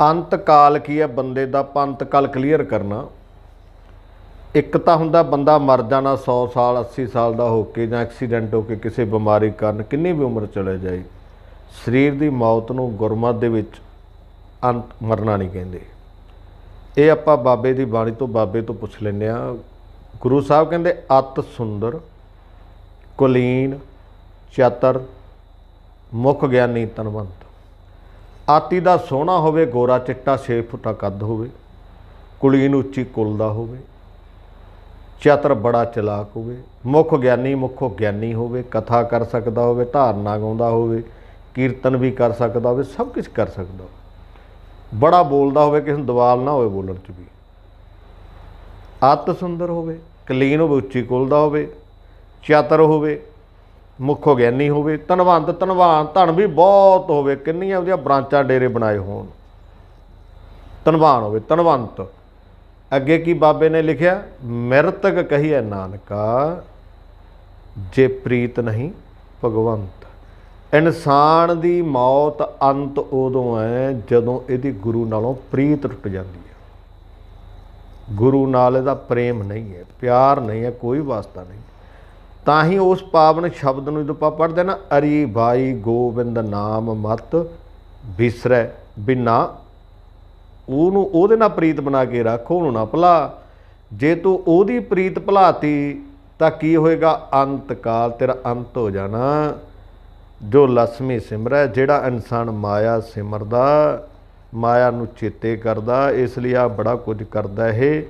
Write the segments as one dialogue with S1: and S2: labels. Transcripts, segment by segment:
S1: ਅੰਤ ਕਾਲ ਕੀ ਹੈ? ਬੰਦੇ ਦਾ ਪੰਤ ਕਾਲ ਕਲੀਅਰ ਕਰਨਾ। ਇੱਕ ਤਾਂ ਹੁੰਦਾ ਬੰਦਾ ਮਰ ਜਾਣਾ 100 ਸਾਲ 80 ਸਾਲ ਦਾ ਹੋ ਕੇ ਜਾਂ ਐਕਸੀਡੈਂਟ ਹੋ ਕੇ ਕਿਸੇ ਬਿਮਾਰੀ ਕਾਰਨ ਕਿੰਨੀ ਵੀ ਉਮਰ ਚਲੇ ਜਾਏ, ਸਰੀਰ ਦੀ ਮੌਤ ਨੂੰ ਗੁਰਮਤ ਦੇ ਵਿੱਚ ਅੰਤ ਮਰਨਾ ਨਹੀਂ ਕਹਿੰਦੇ। ਇਹ ਆਪਾਂ ਬਾਬੇ ਦੀ ਬਾਣੀ ਤੋਂ ਬਾਬੇ ਤੋਂ ਪੁੱਛ ਲੈਂਦੇ ਆ ਗੁਰੂ ਸਾਹਿਬ ਕਹਿੰਦੇ, ਅਤ ਸੁੰਦਰ, ਕੁਲੀਨ, ਚਤਰ, ਮੁਖ ਗਿਆਨੀ ਤਨਵੰਤ। ਆਤੀ ਦਾ ਸੋਹਣਾ ਹੋਵੇ, ਗੋਰਾ ਚਿੱਟਾ 6 ਫੁੱਟਾ ਕੱਦ ਹੋਵੇ ਕੁਲੀਨ ਉੱਚੀ ਕੁਲ ਦਾ ਹੋਵੇ, ਚਤਰ ਬੜਾ ਚਲਾਕ ਹੋਵੇ, ਮੁਖ ਗਿਆਨੀ ਮੁਖੋ ਗਿਆਨੀ ਹੋਵੇ, ਕਥਾ ਕਰ ਸਕਦਾ ਹੋਵੇ, ਧਾਰਨਾ ਗਾਉਂਦਾ ਹੋਵੇ, ਕੀਰਤਨ ਵੀ ਕਰ ਸਕਦਾ ਹੋਵੇ, ਸਭ ਕੁਝ ਕਰ ਸਕਦਾ ਹੋਵੇ। ਬੜਾ ਬੋਲਦਾ ਹੋਵੇ, ਕਿਸੇ ਨੂੰ ਦਵਾਲ ਨਾ ਹੋਵੇ ਬੋਲਣ ਚ ਵੀ। ਅਤ ਸੁੰਦਰ ਹੋਵੇ, ਕਲੀਨ ਹੋਵੇ, ਉੱਚੀ ਕੁਲ ਦਾ ਹੋਵੇ, ਚਤਰ ਹੋਵੇ ਮੁੱਖੋ ਗਿਆਨੀ ਹੋਵੇ ਧਨਵੰਤ ਧਨਵਾਨ ਧਨ ਵੀ ਬਹੁਤ ਹੋਵੇ, ਕਿੰਨੀਆਂ ਉਹਦੀਆਂ ਬ੍ਰਾਂਚਾਂ, ਡੇਰੇ ਬਣਾਏ ਹੋਣ। ਧਨਵਾਨ ਹੋਵੇ, ਧਨਵੰਤ। ਅੱਗੇ ਕੀ ਬਾਬੇ ਨੇ ਲਿਖਿਆ? ਮਿਰਤਕ ਕਹੀਐ ਨਾਨਕਾ, ਜੇ ਪ੍ਰੀਤ ਨਹੀਂ ਭਗਵੰਤ। ਇਨਸਾਨ ਦੀ ਮੌਤ ਅੰਤ ਉਦੋਂ ਹੈ ਜਦੋਂ ਇਹਦੀ ਗੁਰੂ ਨਾਲੋਂ ਪ੍ਰੀਤ ਟੁੱਟ ਜਾਂਦੀ ਹੈ ਗੁਰੂ ਨਾਲ ਇਹਦਾ ਪ੍ਰੇਮ ਨਹੀਂ ਹੈ ਪਿਆਰ ਨਹੀਂ ਹੈ ਕੋਈ ਵਾਸਤਾ ਨਹੀਂ। ਤਾਂ ਹੀ ਉਸ ਪਾਵਨ ਸ਼ਬਦ ਨੂੰ ਜਦੋਂ ਆਪਾਂ ਪੜ੍ਹਦੇ ਨਾ, ਅਰੀ ਬਾਈ ਗੋਬਿੰਦ ਨਾਮ ਮਤ ਬਿਸਰੈ ਬਿਨਾ। ਉਹਨੂੰ, ਉਹਦੇ ਨਾਲ ਪ੍ਰੀਤ ਬਣਾ ਕੇ ਰੱਖ, ਉਹਨੂੰ ਨਾ ਭਲਾ। ਜੇ ਤੂੰ ਉਹਦੀ ਪ੍ਰੀਤ ਭੁਲਾਤੀ, ਤਾਂ ਕੀ ਹੋਏਗਾ? ਅੰਤ ਕਾਲ ਤੇਰਾ ਅੰਤ ਹੋ ਜਾਣਾ। ਜੋ ਲక్ష్ਮੀ ਸਿਮਰੈ, ਜਿਹੜਾ ਇਨਸਾਨ ਮਾਇਆ ਸਿਮਰਦਾ, ਮਾਇਆ ਨੂੰ ਚੇਤੇ ਕਰਦਾ, ਇਸ ਲਈ ਆ ਬੜਾ ਕੁਝ ਕਰਦਾ ਇਹ।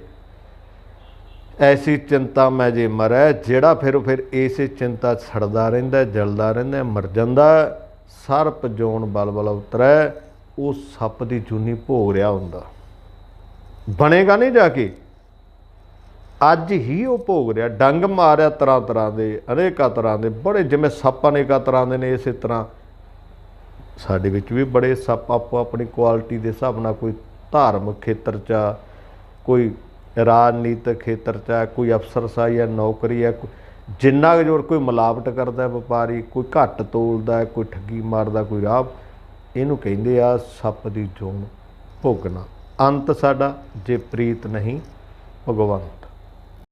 S1: ਐਸੀ ਚਿੰਤਾ ਮੈਂ ਜੇ ਮਰੈ ਜਿਹੜਾ ਫਿਰ ਫਿਰ ਇਸੇ ਚਿੰਤਾ 'ਚ ਸੜਦਾ ਰਹਿੰਦਾ ਜਲਦਾ ਰਹਿੰਦਾ ਮਰ ਜਾਂਦਾ ਸਰਪ ਜੋਨ ਬਲ ਬਲ ਉਤਰੈ ਉਹ ਸੱਪ ਦੀ ਜੂਨੀ ਭੋਗ ਰਿਹਾ ਹੁੰਦਾ। ਬਣੇਗਾ ਨਹੀਂ ਜਾ ਕੇ? ਅੱਜ ਹੀ ਉਹ ਭੋਗ ਰਿਹਾ ਡੰਗ ਮਾਰਿਆ ਤਰ੍ਹਾਂ ਤਰ੍ਹਾਂ ਦੇ ਅਨੇਕਾਂ ਤਰ੍ਹਾਂ ਦੇ ਬੜੇ ਜਿਵੇਂ ਸੱਪ ਅਨੇਕਾਂ ਤਰ੍ਹਾਂ ਦੇ ਨੇ ਇਸੇ ਤਰ੍ਹਾਂ। ਸਾਡੇ ਵਿੱਚ ਵੀ ਬੜੇ ਸੱਪ ਆਪੋ ਆਪਣੀ ਕੁਆਲਿਟੀ ਦੇ ਹਿਸਾਬ ਨਾਲ ਕੋਈ ਧਾਰਮਿਕ ਖੇਤਰ 'ਚ ਆ, ਕੋਈ ਰਾਜਨੀਤਿਕ ਖੇਤਰ 'ਚ ਹੈ, ਕੋਈ ਅਫਸਰਸ਼ਾਹੀ ਜਾਂ ਨੌਕਰੀ ਹੈ ਜਿੰਨਾ ਕੁ ਜੋਰ ਕੋਈ ਮਿਲਾਵਟ ਕਰਦਾ ਵਪਾਰੀ, ਕੋਈ ਘੱਟ ਤੋਲਦਾ ਹੈ, ਕੋਈ ਠੱਗੀ ਮਾਰਦਾ, ਕੋਈ ਰਾਹ, ਇਹਨੂੰ ਕਹਿੰਦੇ ਆ ਸੱਪ ਦੀ ਜੋਨ ਭੋਗਣਾ। ਅੰਤ ਸਾਡਾ ਜੇ ਪ੍ਰੀਤ ਨਹੀਂ, ਭਗਵੰਤ।